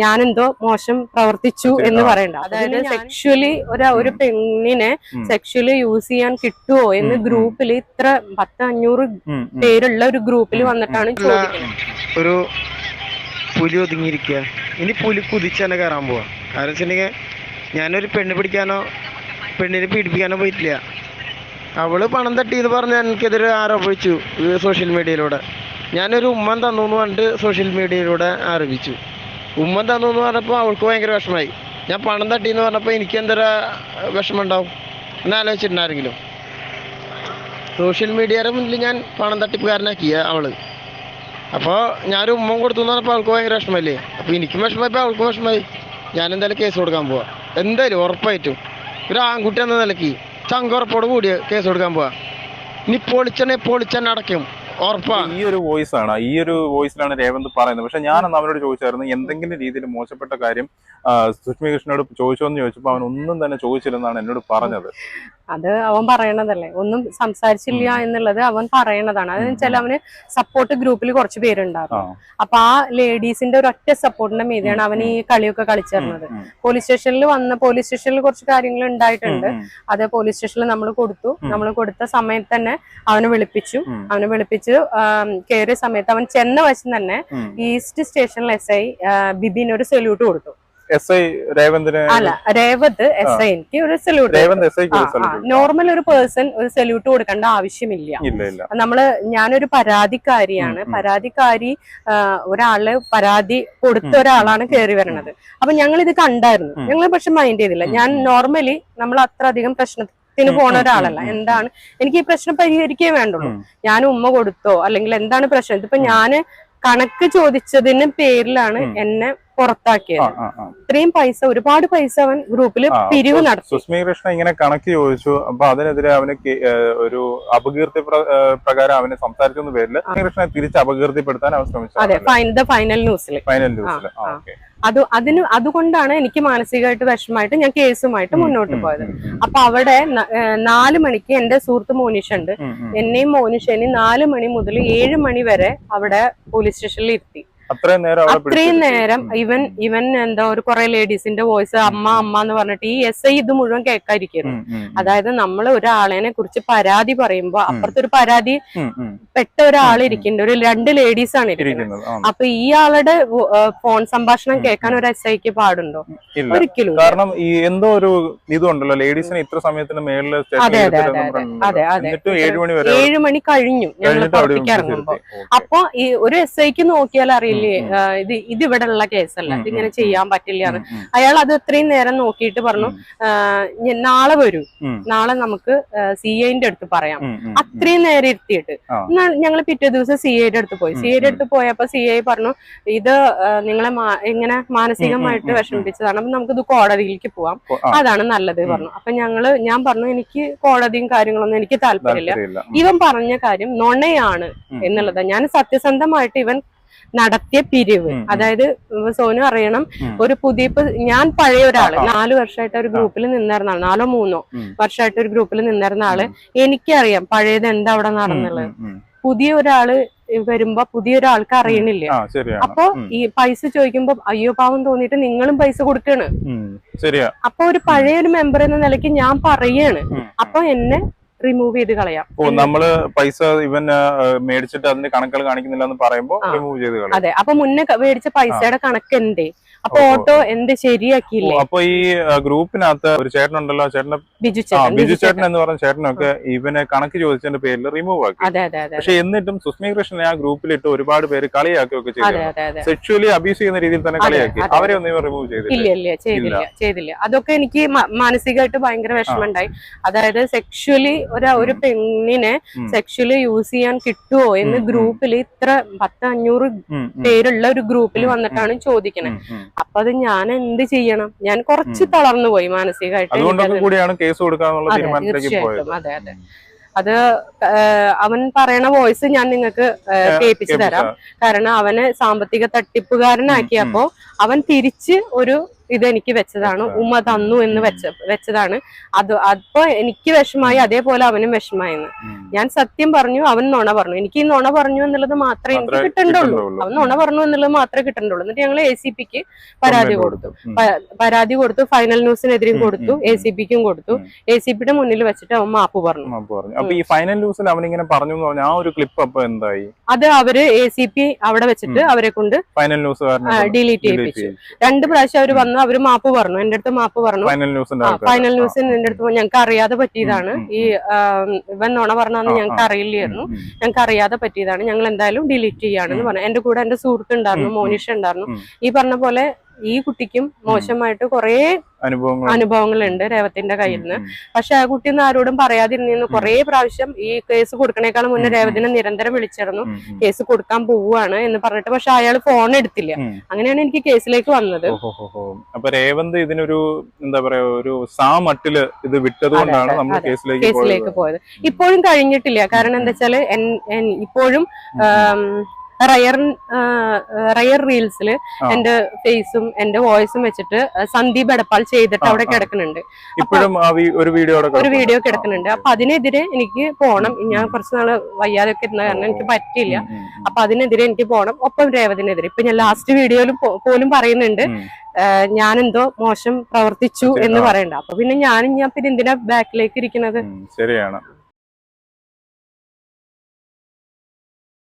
ഞാൻ എന്തോ മോശം പ്രവർത്തിച്ചു എന്ന് പറയണ്ട. അതായത് സെക്ഷുവലി ഒരു ഒരു പെണ്ണിനെ സെക്ഷലി സെക്ഷുവലി യൂസ് ചെയ്യാൻ കിട്ടുമോ എന്ന്. ഗ്രൂപ്പിൽ ഇത്ര പത്ത് അഞ്ഞൂറ്. പേരുള്ള ഒരു ഗ്രൂപ്പിൽ വന്നിട്ടാണ് ചോദിക്കുന്നത്. ഒരു പുലി ഒതുങ്ങിയിരിക്കുക ഇനി പുലി കുതിച്ച് തന്നെ കയറാൻ പോവാ. കാരണം വെച്ചിട്ടുണ്ടെങ്കിൽ ഞാനൊരു പെണ്ണ് പിടിക്കാനോ പെണ്ണിനെ പീഡിപ്പിക്കാനോ പോയിട്ടില്ല. അവൾ പണം തട്ടി എന്ന് പറഞ്ഞ് എനിക്കെതിരെ ആരോപിച്ചു സോഷ്യൽ മീഡിയയിലൂടെ ഞാനൊരു ഉമ്മൻ തന്നു എന്ന് പറഞ്ഞിട്ട് സോഷ്യൽ മീഡിയയിലൂടെ ആരോപിച്ചു. ഉമ്മൻ തന്നു എന്ന് പറഞ്ഞപ്പോൾ അവൾക്ക് ഭയങ്കര വിഷമമായി ഞാൻ പണം തട്ടി എന്ന് പറഞ്ഞപ്പോൾ എനിക്ക് എന്തൊരു വിഷമം ഉണ്ടാവും എന്ന് ആലോചിച്ചിട്ടുണ്ടായിരുന്നെങ്കിലും? സോഷ്യൽ മീഡിയയുടെ മുന്നിൽ ഞാൻ പണം തട്ടിപ്പുകാരനാക്കിയ അവൾ. അപ്പോൾ ഞാനൊരു ഉമ്മ കൊടുത്തു എന്ന് പറഞ്ഞപ്പോൾ അവൾക്ക് ഭയങ്കര വിഷമല്ലേ അപ്പോൾ എനിക്കും വിഷമമായപ്പോൾ അവൾക്കും വിഷമമായി. ഞാൻ എന്തായാലും കേസ് കൊടുക്കാൻ പോവാ. എന്തായാലും ഉറപ്പായിട്ടും ഒരു ആൺകുട്ടി എന്ന നിലയ്ക്ക് ചങ്കുറപ്പോട് കൂടിയ കേസ് കൊടുക്കാൻ പോവാ. ഇനി പൊളിച്ചെണ്ണെ പൊളിച്ചെന്നെ അടയ്ക്കും. ഈ ഒരു വോയിസ് ആണ്. ഈ ഒരു വോയിസിലാണ് രേവന്ത് പറയുന്നത്. പക്ഷെ ഞാൻ അന്ന് അവനോട് ചോദിച്ചായിരുന്നു എന്തെങ്കിലും രീതിയിൽ മോശപ്പെട്ട കാര്യം സുഷ്മി കൃഷ്ണനോട് ചോദിച്ചോ എന്ന് ചോദിച്ചപ്പോൾ അവൻ ഒന്നും തന്നെ ചോദിച്ചില്ലെന്നാണ് എന്നോട് പറഞ്ഞത്. അത് അവൻ പറയണതല്ലേ? ഒന്നും സംസാരിച്ചില്ല എന്നുള്ളത് അവൻ പറയണതാണ്. അതെന്ന് വെച്ചാൽ അവന് സപ്പോർട്ട് ഗ്രൂപ്പിൽ കുറച്ച് പേരുണ്ടായിരുന്നു. അപ്പൊ ആ ലേഡീസിന്റെ ഒരു ഒറ്റ സപ്പോർട്ടിന്റെ മീതെയാണ് അവൻ ഈ കളിയൊക്കെ കളിച്ചിരുന്നത് പോലീസ് സ്റ്റേഷനിൽ വന്ന പോലീസ് സ്റ്റേഷനിൽ കുറച്ച് കാര്യങ്ങൾ ഉണ്ടായിട്ടുണ്ട്. അത് പോലീസ് സ്റ്റേഷനിൽ നമ്മൾ കൊടുത്തു. നമ്മൾ കൊടുത്ത സമയത്ത് തന്നെ അവനെ വിളിപ്പിച്ചു. അവനെ വിളിപ്പിച്ച് ആം, കയറിയ സമയത്ത് അവൻ ചെന്ന വശം തന്നെ ഈസ്റ്റ് സ്റ്റേഷനിൽ എസ് ഐ ബിബിന് ഒരു സല്യൂട്ട് കൊടുത്തു. എസ് ഐ രേവന്തിന് അല്ല രേവത് എസ് ഐ എനിക്ക് ഒരു സല്യൂട്ട് നോർമൽ ഒരു പേഴ്സൺ ഒരു സല്യൂട്ട് കൊടുക്കേണ്ട ആവശ്യമില്ല. നമ്മൾ ഞാനൊരു പരാതിക്കാരിയാണ്. പരാതിക്കാരി ഒരാൾ പരാതി കൊടുത്ത ഒരാളാണ് കയറി വരണത്. അപ്പൊ ഞങ്ങൾ ഇത് കണ്ടായിരുന്നു. ഞങ്ങൾ പക്ഷെ മൈൻഡ് ചെയ്തില്ല. ഞാൻ നോർമലി നമ്മൾ അത്ര അധികം പ്രശ്നത്തിന് ഉം, പോണ ഒരാളല്ല. എന്താണ്? എനിക്ക് ഈ പ്രശ്നം പരിഹരിക്കേ വേണ്ടുള്ളൂ. ഞാൻ ഉമ്മ കൊടുത്തോ? അല്ലെങ്കിൽ എന്താണ് പ്രശ്നം? ഇതിപ്പോ ഞാൻ കണക്ക് ചോദിച്ചതിന് പേരിലാണ് എന്നെ പുറത്താക്കിയത്. ഇത്രയും പൈസ ഒരുപാട് പൈസ അവൻ ഗ്രൂപ്പിൽ പിരിവ് നടത്തി. സുസ്മി കൃഷ്ണ ഇങ്ങനെ കണക്ക് ചോദിച്ചു. അപ്പൊ അതിനെതിരെ അവന് ഒരു അപകീർത്തി പ്രകാരം അവനെ സംസാരിച്ചെന്ന പേരിൽ കൃഷ്ണനെ തിരിച്ച് അപകീർത്തിപ്പെടുത്താൻ അവൻ അതെ ശ്രമിച്ചു ഫൈൻ ദ ഫൈനൽ ന്യൂസിൽ ഫൈനൽ ന്യൂസിൽ. അത് അതിന് അതുകൊണ്ടാണ് എനിക്ക് മാനസികമായിട്ട് വിഷമമായിട്ട് ഞാൻ കേസുമായിട്ട് മുന്നോട്ട് പോയത്. അപ്പൊ അവിടെ നാല് മണിക്ക് എന്റെ സുഹൃത്ത് മോനിഷ ഉണ്ട് എന്നെയും മോനിഷേനെയും നാല് മണി മുതൽ ഏഴ് മണി വരെ അവിടെ പോലീസ് സ്റ്റേഷനിൽ ഇരുത്തി. അത്രയും നേരം അത്രയും. നേരം. ഇവൻ ഇവൻ എന്താ ഒരു കുറെ ലേഡീസിന്റെ വോയിസ് അമ്മ അമ്മ എന്ന് പറഞ്ഞിട്ട് ഈ എസ് ഐ ഇത് മുഴുവൻ ഉം. അതായത് നമ്മൾ ഒരാളിനെ കുറിച്ച് പരാതി പറയുമ്പോ അപ്പുറത്തൊരു പരാതി. പെട്ട ഒരാൾ ഇരിക്കുന്നുണ്ട്. ഒരു രണ്ട് ലേഡീസ് ആണ് ഇരിക്കുന്നത്. അപ്പൊ ഈ ആളുടെ ഫോൺ സംഭാഷണം കേൾക്കാൻ ഒരു എസ് ഐക്ക് പാടുണ്ടോ? ഒരിക്കലും കാരണം ഈ എന്തോ ഒരു ഇതുണ്ടല്ലോ ലേഡീസിന് ഇത്ര സമയത്തിന് മേളിൽ അതെ, അതെ, അതെ, ഏഴ് മണി കഴിഞ്ഞു ഞങ്ങൾ പുറത്തേക്ക് ഇറങ്ങുമ്പോ. അപ്പൊ ഈ ഒരു എസ് ഐക്ക് നോക്കിയാൽ അറിയില്ലേ ഇത് ഇത് ഇവിടെ ഉള്ള കേസല്ല. ഇങ്ങനെ ഇതിങ്ങനെ ചെയ്യാൻ പറ്റില്ല അയാൾ അത് ഇത്രയും നേരം നോക്കിയിട്ട് പറഞ്ഞു നാളെ വരൂ. നാളെ നമുക്ക് സി ഐന്റെ അടുത്ത് പറയാം. അത്രയും നേരം ഇരുത്തിയിട്ട്. ഞങ്ങൾ പിറ്റേ ദിവസം സി ഐയുടെ അടുത്ത് പോയി. സി ഐയുടെ അടുത്ത് പോയപ്പോ സി ഐ പറഞ്ഞു ഇത് നിങ്ങളെ എങ്ങനെ ഇങ്ങനെ മാനസികമായിട്ട് വിഷമിപ്പിച്ചതാണ്. അപ്പൊ നമുക്ക് ഇത് കോടതിയിലേക്ക് പോവാം. അതാണ് നല്ലത് പറഞ്ഞു. അപ്പൊ ഞങ്ങൾ ഞാൻ പറഞ്ഞു എനിക്ക് കോടതിയും കാര്യങ്ങളൊന്നും എനിക്ക് താല്പര്യമില്ല. ഇവൻ പറഞ്ഞ കാര്യം നുണയാണ് എന്നുള്ളതാണ് എന്നുള്ളത്. ഞാൻ സത്യസന്ധമായിട്ട് ഇവൻ നടത്തിയ പിരിവ്. അതായത് സോനു അറിയണം ഒരു പുതിയ ഞാൻ പഴയ ഒരാൾ നാലു വർഷമായിട്ട് ഒരു ഗ്രൂപ്പിൽ നിന്നിരുന്ന ആൾ നാലോ മൂന്നോ. വർഷമായിട്ട് ഒരു ഗ്രൂപ്പിൽ നിന്നിരുന്ന ആൾ എനിക്കറിയാം പഴയത് എന്താ അവിടെ നടന്നുള്ളത്. പുതിയ ഒരാൾ വരുമ്പോ പുതിയ ഒരാൾക്ക് അറിയണില്ല. അപ്പൊ ഈ പൈസ ചോദിക്കുമ്പോ അയ്യോ പാവം തോന്നിട്ട് നിങ്ങളും പൈസ കൊടുക്കാണ്. അപ്പൊ ഒരു പഴയ ഒരു മെമ്പർ എന്ന നിലയ്ക്ക് ഞാൻ പറയാണ്. അപ്പൊ എന്നെ റിമൂവ് ചെയ്ത് കളയാം. ഓ നമ്മൾ പൈസ ഇവൻ മേടിച്ചിട്ട് അതിന്റെ കണക്കുകൾ കാണിക്കുന്നില്ല എന്ന് പറയുമ്പോൾ റിമൂവ് ചെയ്ത് കളയാം. അതെ അപ്പൊ മുന്നേ മേടിച്ച പൈസയുടെ കണക്ക് എന്തേ അപ്പൊ ഓട്ടോ എന്ത് ശരിയാക്കിയില്ല? അപ്പൊ ഈ ഗ്രൂപ്പിനകത്ത് ഒരു ചേട്ടനുണ്ടല്ലോ ചേട്ടന്റെ ബിജു ചേട്ടൻ ബിജു ചേട്ടൻ എന്ന് പറഞ്ഞ ചേട്ടനൊക്കെ ഇവനെ കണക്ക് ചോദിച്ചതിന്റെ പേരിൽ റിമൂവ് ആക്കി. അതെ അതെ അതെ പക്ഷെ എന്നിട്ടും സുസ്മി കൃഷ്ണനെ ആ ഗ്രൂപ്പിലിട്ട് ഒരുപാട് പേര് കളിയാക്കുകയൊക്കെ ചെയ്തു സെക്ഷുവലി അബ്യൂസ് ചെയ്യുന്ന രീതിയിൽ തന്നെ കളിയാക്കി. അവരെ ഒന്നും റിമൂവ് ചെയ്തില്ല. ചെയ്തില്ല ചെയ്തില്ല. അതൊക്കെ എനിക്ക് മാനസികമായിട്ട് ഭയങ്കര വിഷമമുണ്ടായി. അതായത് സെക്ഷുവലി ഒരു പെണ്ണിനെ. സെക്ഷുവലി യൂസ് ചെയ്യാൻ കിട്ടുമോ എന്ന്. ഗ്രൂപ്പിൽ ഇത്ര പത്ത് അഞ്ഞൂറ് പേരുള്ള ഒരു ഗ്രൂപ്പിൽ വന്നിട്ടാണ് ഉം. അപ്പൊ അത് ഞാൻ എന്ത് ചെയ്യണം? ഞാൻ കുറച്ച് തളർന്നു പോയി മാനസികമായിട്ട് കൂടിയാണ് കേസ് കൊടുക്കാന്നുള്ള തീരുമാനത്തിലേക്ക് അതെ അതെ. അത് അവൻ പറയണ വോയിസ് ഞാൻ നിങ്ങൾക്ക് കേൾപ്പിച്ചു തരാം. കാരണം അവനെ സാമ്പത്തിക തട്ടിപ്പുകാരനാക്കിയപ്പോ അവൻ തിരിച്ച് ഒരു ഇത് എനിക്ക് വെച്ചതാണ്. ഉമ്മ തന്നു എന്ന് വെച്ച വെച്ചതാണ്. അത് അപ്പൊ എനിക്ക് വിഷമായി അതേപോലെ അവനും വിഷമായെന്ന്. ഞാൻ സത്യം പറഞ്ഞു അവൻ നുണ പറഞ്ഞു. എനിക്ക് ഈ നുണ പറഞ്ഞു എന്നുള്ളത് മാത്രമേ എനിക്ക് കിട്ടണ്ടുള്ളൂ. അവൻ നുണ പറഞ്ഞു എന്നുള്ളത് മാത്രമേ കിട്ടണ്ടുള്ളൂ. എന്നിട്ട് ഞങ്ങൾ എ സി പിക്ക് പരാതി കൊടുത്തു. പരാതി കൊടുത്തു ഫൈനൽ ന്യൂസിനെതിരെയും കൊടുത്തു എ. സി പിക്കും കൊടുത്തു. എ സി പിയുടെ മുന്നിൽ വെച്ചിട്ട് അവൻ മാപ്പ് പറഞ്ഞു. അപ്പൊ ഈ ഫൈനൽ ന്യൂസിൽ അവൻ ഇങ്ങനെ പറഞ്ഞ ആ ഒരു ക്ലിപ്പ് അപ്പൊ എന്തായി? അത് അവർ എ സി പി അവിടെ വെച്ചിട്ട് അവരെ കൊണ്ട് ഫൈനൽ ന്യൂസ് ഡിലീറ്റ് ചെയ്യിപ്പിച്ചു. രണ്ട് പ്രാവശ്യം അവർ വന്നു അവർ മാപ്പ് പറഞ്ഞു. എന്റെ അടുത്ത് മാപ്പ് പറഞ്ഞു. ഫൈനൽ ന്യൂസ് എന്റെ അടുത്ത് ഞങ്ങൾക്ക് അറിയാതെ പറ്റിയതാണ്. ഈ ഇവൻ നോണ പറഞ്ഞാന്ന് ഞങ്ങൾക്ക്. അറിയില്ലായിരുന്നു. ഞങ്ങൾക്ക് അറിയാതെ പറ്റിയതാണ്. ഞങ്ങൾ എന്തായാലും ഡിലീറ്റ് ചെയ്യാണെന്ന് പറഞ്ഞു. എന്റെ കൂടെ എന്റെ സുഹൃത്ത് ഉണ്ടായിരുന്നു. മോനിഷ ഉണ്ടായിരുന്നു. ഈ പറഞ്ഞ പോലെ ഈ കുട്ടിക്കും മോശമായിട്ട് കുറെ അനുഭവങ്ങൾ അനുഭവങ്ങളുണ്ട് രേവത്തിന്റെ കയ്യിൽ നിന്ന്. പക്ഷെ ആ കുട്ടി ഒന്നും ആരോടും പറയാതിരുന്നു കുറെ പ്രാവശ്യം ഈ കേസ് കൊടുക്കണേക്കാളും മുന്നേ. രേവതിനെ നിരന്തരം വിളിച്ചിരുന്നു. കേസ് കൊടുക്കാൻ പോവുകയാണ് എന്ന് പറഞ്ഞിട്ട് പക്ഷെ അയാൾ ഫോൺ എടുത്തില്ല. അങ്ങനെയാണ് എനിക്ക് കേസിലേക്ക് വന്നത്. അപ്പൊ രേവന്ത് ഇതിനൊരു എന്താ പറയാ ഒരു സാ മട്ടിൽ ഇത് വിട്ടതുകൊണ്ടാണ് നമ്മൾ കേസിലേക്ക് പോയത് കേസിലേക്ക് പോയത്. ഇപ്പോഴും കഴിഞ്ഞിട്ടില്ല. കാരണം എന്താ വെച്ചാൽ ഇപ്പോഴും റയർ റയർ റീൽസിൽ. എന്റെ ഫേസും എന്റെ വോയിസും വെച്ചിട്ട് സന്ദീപ് എടപ്പാൾ ചെയ്തിട്ട് അവിടെ. കിടക്കുന്നുണ്ട്. ഇപ്പോഴും ഒരു വീഡിയോ ഒരു വീഡിയോ കിടക്കുന്നുണ്ട്. അപ്പൊ അതിനെതിരെ എനിക്ക് പോണം. ഞാൻ കുറച്ച് നാൾ വയ്യാതെ ഒക്കെ ഇരുന്ന കാരണം എനിക്ക് പറ്റില്ല അപ്പൊ അതിനെതിരെ എനിക്ക് പോണം. ഒപ്പം രേവതിനെതിരെ. ഇപ്പൊ ഞാൻ ലാസ്റ്റ് വീഡിയോയിൽ പോലും പറയുന്നുണ്ട്. ഞാൻ എന്തോ മോശം പ്രവർത്തിച്ചു എന്ന്. പറയണ്ട. അപ്പൊ പിന്നെ ഞാൻ ഞാൻ പിന്നെ എന്തിനാ ബാക്കിലേക്ക് ഇരിക്കുന്നത്? ശരിയാണ്.